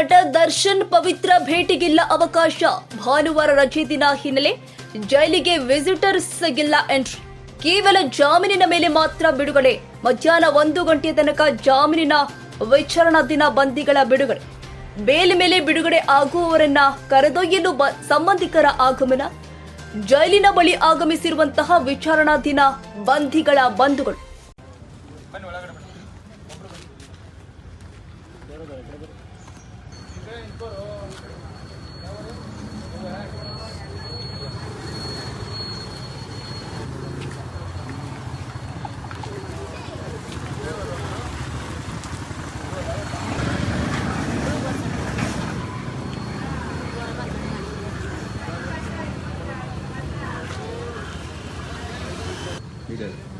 ನಟ ದರ್ಶನ್ ಪವಿತ್ರ ಭೇಟಿಗಿಲ್ಲ ಅವಕಾಶ. ಭಾನುವಾರ ರಜೆ ದಿನ ಹಿನ್ನೆಲೆ ಜೈಲಿಗೆ ವಿಸಿಟರ್ಸ್ ಇಲ್ಲ ಎಂಟ್ರಿ. ಕೇವಲ ಜಾಮೀನಿನ ಮೇಲೆ ಮಾತ್ರ ಬಿಡುಗಡೆ. ಮಧ್ಯಾಹ್ನ ಒಂದು ಗಂಟೆಯ ತನಕ ಜಾಮೀನಿನ ವಿಚಾರಣಾ ದಿನ ಬಂದಿಗಳ ಬಿಡುಗಡೆ. ಬೇಲ್ ಮೇಲೆ ಬಿಡುಗಡೆ ಆಗುವವರನ್ನ ಕರೆದೊಯ್ಯಲು ಸಂಬಂಧಿಕರ ಆಗಮನ. ಜೈಲಿನ ಬಳಿ ಆಗಮಿಸಿರುವಂತಹ ವಿಚಾರಣಾ ದಿನ ಬಂಧಿಗಳ. ಬಂಧುಗಳು He did.